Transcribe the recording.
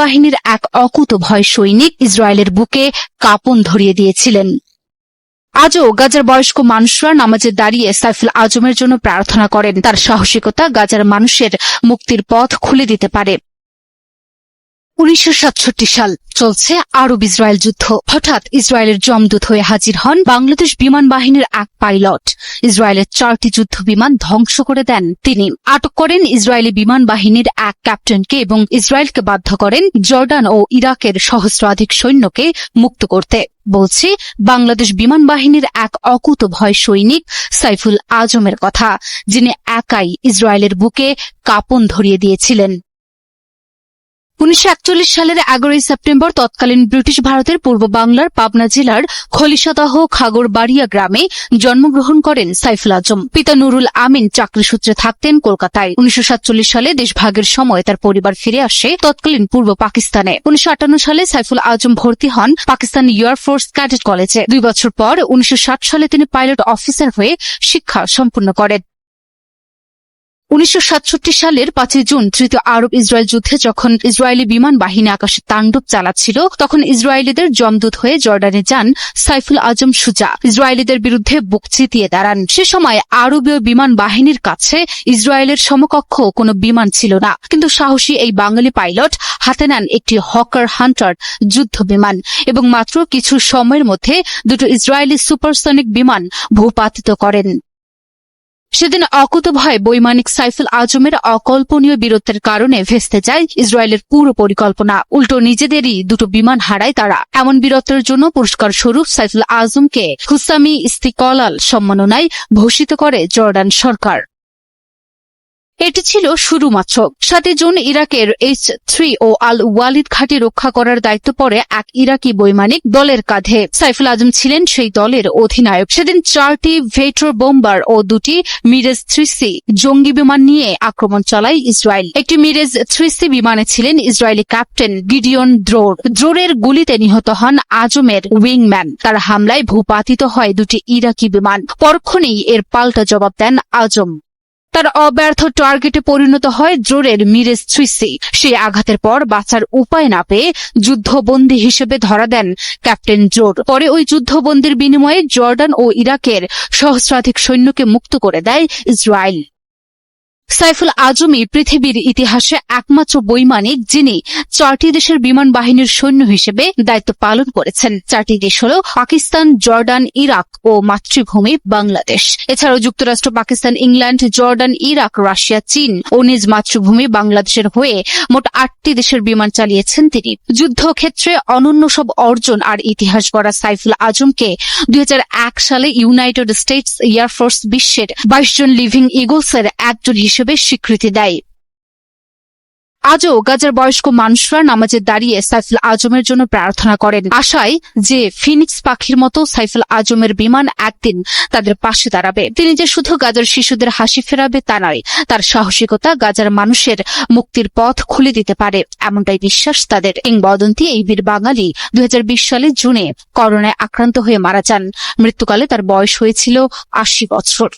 বাহিনীর এক অকুত ভয় সৈনিক ইসরায়েলের বুকে কাপন ধরিয়ে দিয়েছিলেন। আজও গাজার বয়স্ক মানুষরা নামাজে দাঁড়িয়ে সাইফুল আজমের জন্য প্রার্থনা করেন। তার সাহসিকতা গাজার মানুষের মুক্তির পথ খুলে দিতে পারে। উনিশশো সাতষট্টি সাল চলছে আরব ইসরায়েল যুদ্ধ। হঠাৎ ইসরায়েলের জমদূত হয়ে হাজির হন বাংলাদেশ বিমান বাহিনীর এক পাইলট। ইসরায়েলের চারটি যুদ্ধ বিমান ধ্বংস করে দেন তিনি। আটক করেন ইসরায়েলি বিমান বাহিনীর এক ক্যাপ্টেনকে এবং ইসরায়েলকে বাধ্য করেন জর্ডান ও ইরাকের সহস্রাধিক সৈন্যকে মুক্ত করতে। বলছি, বাংলাদেশ বিমান বাহিনীর এক অকুত ভয় সৈনিক সাইফুল আজমের কথা, যিনি একাই ইসরায়েলের বুকে কাঁপন ধরিয়ে দিয়েছিলেন। উনিশশো একচল্লিশ সালের এগারোই সেপ্টেম্বর তৎকালীন ব্রিটিশ ভারতের পূর্ব বাংলার পাবনা জেলার খলিশাদাহ খাগড়বাড়িয়া গ্রামে জন্মগ্রহণ করেন সাইফুল আজম। পিতা নুরুল আমিন চাকরি সূত্রে থাকতেন কলকাতায়। উনিশশো সাতচল্লিশ সালে দেশভাগের সময় তার পরিবার ফিরে আসে তৎকালীন পূর্ব পাকিস্তানে। উনিশশো আটান্ন সালে সাইফুল আজম ভর্তি হন পাকিস্তান এয়ারফোর্স ক্যাডেট কলেজে। দুই বছর পর উনিশশো ষাট সালে তিনি পাইলট অফিসার হয়ে শিক্ষা সম্পূর্ণ করেন। উনিশশো সাতষট্টি সালের পাঁচই জুন তৃতীয় আরব ইসরায়েল যুদ্ধে যখন ইসরায়েলি বিমান বাহিনী আকাশে তাণ্ডব চালাচ্ছিল, তখন ইসরায়েলিদের জমদূত হয়ে জর্ডানে যান সাইফুল আজম সুজা। ইসরায়েলিদের বিরুদ্ধে বুক চিতিয়ে দাঁড়ান। সে সময় আরবীয় বিমান বাহিনীর কাছে ইসরায়েলের সমকক্ষ কোনো বিমান ছিল না। কিন্তু সাহসী এই বাঙালি পাইলট হাতে নেন একটি হকার হান্টার যুদ্ধ বিমান এবং মাত্র কিছু সময়ের মধ্যে দুটো ইসরায়েলি সুপারসনিক বিমান ভূপাতিত করেন। সেদিন অকুত ভয় বৈমানিক সাইফুল আজমের অকল্পনীয় বীরত্বের কারণে ভেস্তে যায় ইসরায়েলের পুরো পরিকল্পনা। উল্টো নিজেদেরই দুটো বিমান হারায় তারা। এমন বীরত্বের জন্য পুরস্কার স্বরূপ সাইফুল আজমকে হুসামি ইস্তিকলাল সম্মাননায় ভূষিত করে জর্ডান সরকার। এটি ছিল শুরু মাত্র সাতই জুন ইরাকের এইচ থ্রি ও আল ওয়ালিদ ঘাঁটি রক্ষা করার দায়িত্ব পড়ে এক ইরাকি বৈমানিক দলের কাঁধে সাইফুল আজম ছিলেন সেই দলের অধিনায়ক। সেদিন চারটি ভেট্রো বোম্বার ও দুটি মিরেজ থ্রিসি জঙ্গি বিমান নিয়ে আক্রমণ চালায় ইসরায়েল। একটি মিরেজ থ্রিসি বিমানে ছিলেন ইসরায়েলি ক্যাপ্টেন গিডিয়ন দ্রোর। দ্রোরের গুলিতে নিহত হন আজমের উইংম্যান। তার হামলায় ভূপাতিত হয় দুটি ইরাকি বিমান। পরক্ষণেই এর পাল্টা জবাব দেন আজম। তার অব্যর্থ টার্গেটে পরিণত হয় জোরের মিরেজ সুইসি। সেই আঘাতের পর বাঁচার উপায় না পেয়ে যুদ্ধবন্দী হিসেবে ধরা দেন ক্যাপ্টেন জোর পরে ওই যুদ্ধবন্দির বিনিময়ে জর্ডান ও ইরাকের সহস্রাধিক সৈন্যকে মুক্ত করে দেয় ইসরায়েল। সাইফুল আজমই পৃথিবীর ইতিহাসে একমাত্র বৈমানিক যিনি চারটি দেশের বিমান বাহিনীর সৈন্য হিসেবে দায়িত্ব পালন করেছেন। চারটি দেশ হল পাকিস্তান, জর্ডান, ইরাক ও মাতৃভূমি বাংলাদেশ। এছাড়াও যুক্তরাষ্ট্র, Pakistan, England, Jordan, Iraq, Russia, চীন ও নিজ মাতৃভূমি বাংলাদেশের হয়ে মোট আটটি দেশের বিমান চালিয়েছেন তিনি। যুদ্ধক্ষেত্রে অনন্য সব অর্জন আর ইতিহাস গড়া সাইফুল আজমকে দুই হাজার এক সালে ইউনাইটেড স্টেটস এয়ারফোর্স বিশ্বের বাইশ জন লিভিং ইগলসের একজন হিসেবে স্বীকৃতি দেয়। আজও গাজার বয়স্ক মানুষরা নামাজে দাঁড়িয়ে সাইফুল আজমের জন্য প্রার্থনা করেন। আশায় যে ফিনিক্স পাখির মতো সাইফুল আজমের বিমান একদিন তাদের পাশে দাঁড়াবে। তিনি যে শুধু গাজার শিশুদের হাসি ফেরাবে তা নয়, তার সাহসিকতা গাজার মানুষের মুক্তির পথ খুলে দিতে পারে, এমনটাই বিশ্বাস তাদের। কিংবদন্তি এই বীর বাঙালি দু হাজার বিশ সালে জুনে করোনায় আক্রান্ত হয়ে মারা যান। মৃত্যুকালে তার বয়স হয়েছিল আশি বছর।